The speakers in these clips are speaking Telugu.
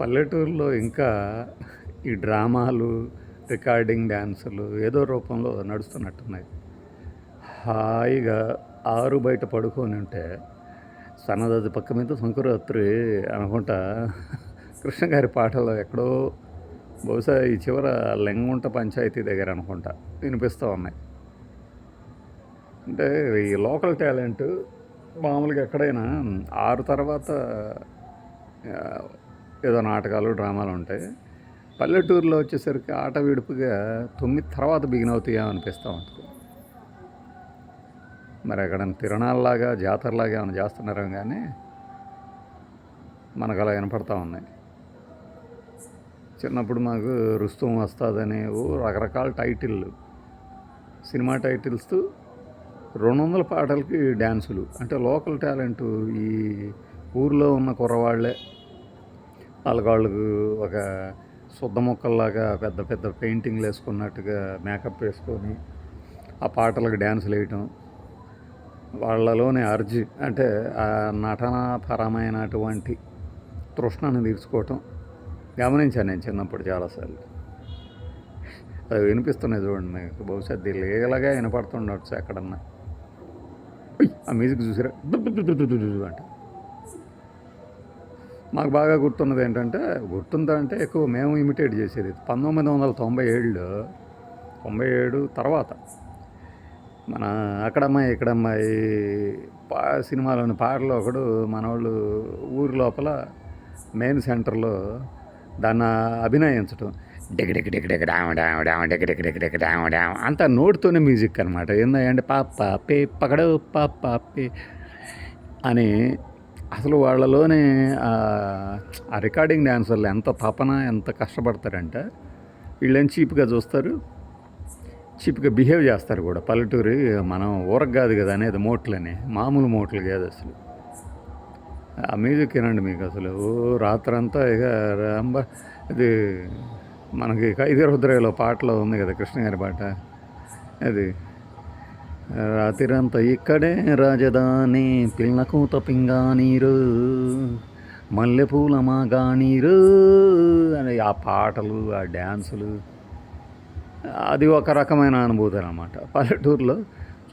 పల్లెటూరులో ఇంకా ఈ డ్రామాలు రికార్డింగ్ డ్యాన్సులు ఏదో రూపంలో నడుస్తున్నట్టున్నాయి. హాయిగా ఆరు బయట పడుకొని ఉంటే సన్నదది పక్క మీద సంకురాత్రి అనుకుంటా కృష్ణ గారి పాటలు ఎక్కడో బహుశా ఈ చివర లెంగుంట పంచాయతీ దగ్గర అనుకుంటా వినిపిస్తూ ఉన్నాయి. అంటే ఈ లోకల్ టాలెంట్ మామూలుగా ఎక్కడైనా ఆరు తర్వాత ఏదో నాటకాలు డ్రామాలు ఉంటాయి. పల్లెటూరులో వచ్చేసరికి ఆట విడుపుగా తొమ్మిది తర్వాత బిగిన్ అవుతాయో అనిపిస్తూ ఉంటుంది? మరి అక్కడ తిరణాలలాగా జాతరలాగా ఏమైనా చేస్తున్నారో కానీ మనకు అలా వినపడతా ఉన్నాయి. చిన్నప్పుడు మాకు రుస్తుం వస్తుందని ఓ రకరకాల టైటిళ్ళు సినిమా టైటిల్స్ రెండు వందల పాటలకి డ్యాన్సులు. అంటే లోకల్ టాలెంట్ ఈ ఊర్లో ఉన్న కుర్రవాళ్ళే వాళ్ళకు ఒక శుద్ధ మొక్కల్లాగా పెద్ద పెద్ద పెయింటింగ్లు వేసుకున్నట్టుగా మేకప్ వేసుకొని ఆ పాటలకు డ్యాన్సులు వేయటం వాళ్ళలోని అర్జీ అంటే ఆ నటనాపరమైనటువంటి తృష్ణను తీర్చుకోవటం గమనించాను నేను చిన్నప్పుడు చాలాసార్లు అది వినిపిస్తున్నాయి చూడండి నాకు బహుశా దిలేలాగా వినపడుతుండొచ్చు ఎక్కడన్నా ఆ మ్యూజిక్ చూసిరా అంటే మాకు బాగా గుర్తున్నది ఏంటంటే గుర్తుందంటే ఎక్కువ మేము ఇమిటేట్ చేసేది పంతొమ్మిది వందల తొంభై ఏడులో తొంభై ఏడు తర్వాత. మన అక్కడమ్మాయి ఇక్కడమ్మాయి పా సినిమాలోని పాటలు ఒకడు మనవాళ్ళు ఊరి లోపల మెయిన్ సెంటర్లో దాన్ని అభినయించడం డిగ డిగ డిగ డిగ డామ డామ డామ డిగ డిగ డిగ డిగ డామ డామ అంతా నోటితోనే మ్యూజిక్ అనమాట ఏందంటే పాప పే పకడ పాప పే అని అసలు వాళ్ళలోనే ఆ రికార్డింగ్ డ్యాన్సర్లు ఎంత తపన ఎంత కష్టపడతారంటే వీళ్ళేం చీప్గా చూస్తారు చీప్గా బిహేవ్ చేస్తారు కూడా. పల్లెటూరి మనం ఊరకు కాదు కదా అనేది మోట్లని మామూలు మోట్లు కాదు అసలు. ఆ మ్యూజిక్ వినండి మీకు అసలు. రాత్రంతా ఇక రాంబ ఇది మనకి ఖైదీ రుద్రయ్యలో పాటలో ఉంది కదా కృష్ణ గారి పాట. అది రాత్రిరంతా ఇక్కడే రాజధాని పిల్లకూత పింగానీరు మల్లెపూల మాగానీరు అని ఆ పాటలు ఆ డ్యాన్సులు. అది ఒక రకమైన అనుభూతి అనమాట పల్లెటూరులో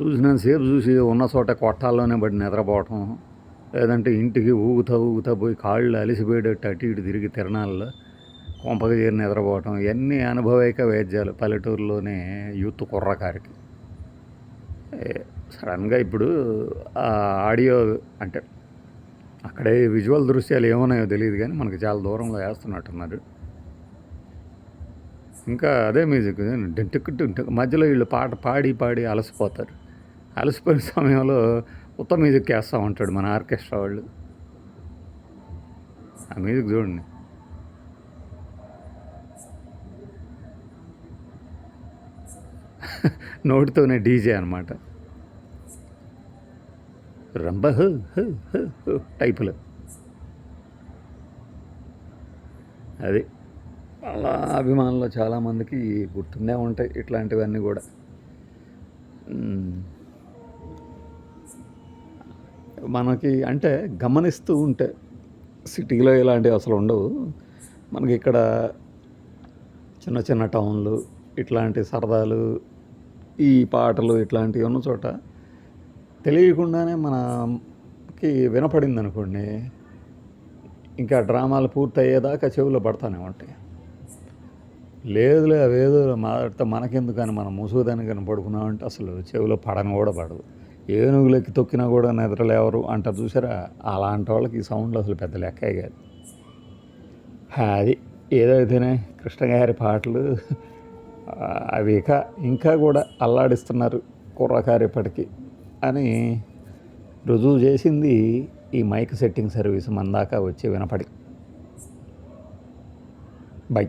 చూసినంతసేపు చూసి ఉన్న చోట కొట్టాల్లోనే బట్టి నిద్రపోవటం లేదంటే ఇంటికి ఊగుతా ఊగుతా పోయి కాళ్ళు అలిసిపోయేటట్టు అటు ఇటు తిరిగి తిరణాల్లో కొంపకి చేరి నిద్రపోవటం ఇవన్నీ అనుభవైక వేద్యాలు పల్లెటూరులోనే యూత్ కుర్రకారికి. సడన్గా ఇప్పుడు ఆ ఆడియో అంటే అక్కడే విజువల్ దృశ్యాలు ఏమున్నాయో తెలియదు కానీ మనకి చాలా దూరంలో వేస్తున్నట్టున్నారు. ఇంకా అదే మ్యూజిక్ డింటిక్ మధ్యలో వీళ్ళు పాట పాడి పాడి అలసిపోతారు. అలసిపోయిన సమయంలో ఉత్త మ్యూజిక్ వేస్తూ ఉంటాడు మన ఆర్కెస్ట్రా వాళ్ళు. ఆ మ్యూజిక్ చూడండి. నోటితోనే డీజే అనమాట రంబ హ, హ, హ, టైపులు. అది. అలా అభిమానులు చాలామందికి గుర్తుండే ఉంటాయి ఇట్లాంటివన్నీ కూడా. మనకి అంటే గమనిస్తూ ఉంటే సిటీలో ఇలాంటివి అసలు ఉండవు. మనకి ఇక్కడ చిన్న చిన్న టౌన్లు ఇట్లాంటి సరదాలు ఈ పాటలు ఇట్లాంటివి ఉన్న చోట తెలియకుండానే మనకి వినపడింది అనుకోండి ఇంకా డ్రామాలు పూర్తయ్యేదాకా చెవిలో పడతానే ఉంటాయి. లేదులే అవేదో మాట్లాడితే మనకెందుకు అని మనం ముసుగుదని కానీ పడుకున్నామంటే అసలు చెవిలో పడని కూడా పడదు. ఏనుగులకి తొక్కినా కూడా నిద్రలేవరు అంటారు చూసారా? అలాంటి వాళ్ళకి ఈ సౌండ్లు అసలు పెద్ద లెక్కే కాదు. అది ఏదైతేనే కృష్ణ గారి పాటలు. అవి ఇక ఇంకా కూడా అల్లాడిస్తున్నారు కుర్రకారేపటికి అని రుజువు చేసింది ఈ మైక్ సెట్టింగ్ సర్వీస్ మన దాకా వచ్చి వినపడి. బై.